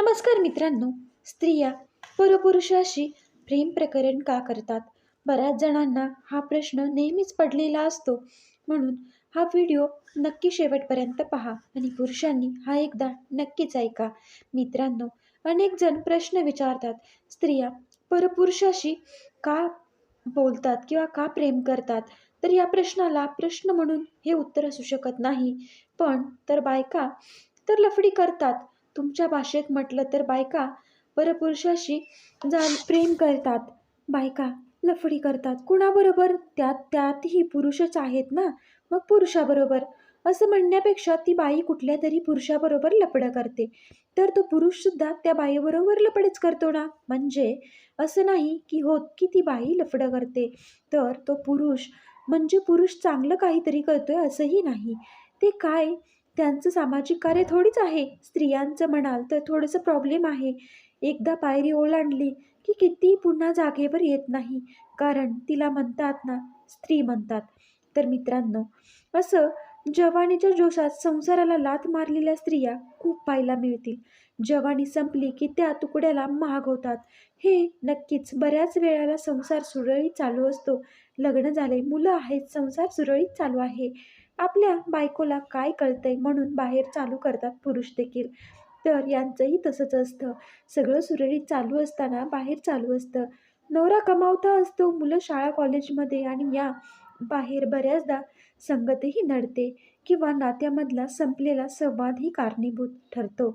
नमस्कार मित्रांनो. स्त्रिया परपुरुषाशी प्रेम प्रकरण का करतात? बऱ्याच जणांना हा प्रश्न नेहमीच पडलेला असतो. म्हणून हा व्हिडिओ नक्की शेवटपर्यंत पहा आणि पुरुषांनी हा एकदा नक्कीच ऐका. मित्रांनो अनेक जण प्रश्न विचारतात स्त्रिया परपुरुषाशी का बोलतात किंवा का प्रेम करतात तर या प्रश्नाला प्रश्न म्हणून हे उत्तर असू शकत नाही. पण तर बायका तर लफडी करतात. तुमच्या भाषेत म्हटलं तर बायका परपुरुषाशी जा प्रेम करतात. बायका लफडी करतात. कुणाबरोबर? त्यात त्यातही पुरुषच आहेत ना? मग पुरुषाबरोबर? असं म्हणण्यापेक्षा ती बाई कुठल्या तरी पुरुषाबरोबर लपडं करते. तर तो पुरुषसुद्धा त्या बाईबरोबर लपडेच करतो ना? म्हणजे असं नाही की होत की ती बाई लफडं करते. तर तो पुरुष म्हणजे पुरुष चांगलं काहीतरी करतोय असंही नाही. ते काय? त्यांचं सामाजिक कार्य थोडीच आहे. स्त्रियांचं म्हणाल तर थोडंसं प्रॉब्लेम आहे. एकदा पायरी ओलांडली की किती पुन्हा जागेवर येत नाही. कारण तिला म्हणतात ना स्त्री म्हणतात. तर मित्रांनो असं जवानीच्या जोशात संसाराला लात मारलेल्या स्त्रिया खूप पाहायला मिळतील. जवानी संपली की त्या तुकड्याला महाग होतात. हे नक्कीच बऱ्याच वेळाला संसार सुरळीत चालू असतो. लग्न झाले मुलं आहेत संसार सुरळीत चालू आहे. आपल्या बायकोला काय कळतंय म्हणून बाहेर चालू करतात पुरुष देखील. तर यांचंही तसंच असतं. सगळं सुरळीत चालू असताना बाहेर चालू असतं. नवरा कमावता असतो मुलं शाळा कॉलेजमध्ये आणि या बाहेर बऱ्याचदा संगतही नडते किंवा नात्यामधला संपलेला संवादही कारणीभूत ठरतो.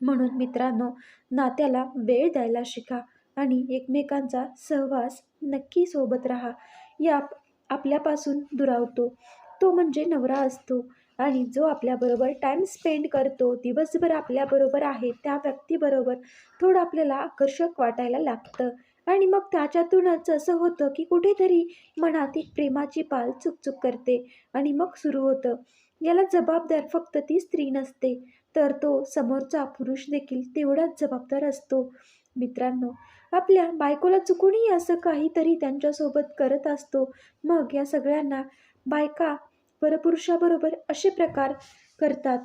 म्हणून मित्रांनो नात्याला वेळ द्यायला शिका आणि एकमेकांचा सहवास नक्की सोबत राहा. या आपल्यापासून दुरावतो. तो म्हणजे नवरा असतो. आणि जो आपल्याबरोबर टाईम स्पेंड करतो दिवसभर आपल्याबरोबर आहे त्या व्यक्तीबरोबर थोडं आपल्याला आकर्षक वाटायला लागतं. आणि मग त्याच्यातूनच असं होतं की कुठेतरी मनात एक प्रेमाची पाल चुकचुक करते आणि मग सुरू होतं. याला जबाबदार फक्त ती स्त्री नसते तर तो समोरचा पुरुष देखील तेवढाच जबाबदार असतो. मित्रांनो आपल्या बायकोला चुकूनही असं काहीतरी त्यांच्यासोबत करत असतो. मग या सगळ्यांना बायका परपुरुषाबरोबर असे प्रकार करतात.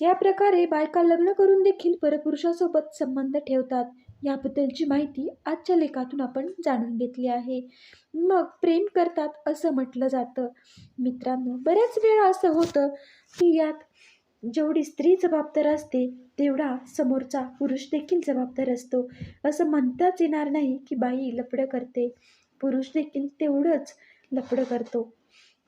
या प्रकारे बायका लग्न करून देखील परपुरुषासोबत संबंध ठेवतात. याबद्दलची माहिती आजच्या लेखातून आपण जाणून घेतली आहे. मग प्रेम करतात असं म्हटलं जातं. मित्रांनो बऱ्याच वेळा असं होतं की यात जेवढी स्त्री जबाबदार असते तेवढा समोरचा पुरुष देखील जबाबदार असतो. असं म्हणताच येणार नाही की बाई लपडं करते. पुरुष देखील तेवढंच लपडं करतो.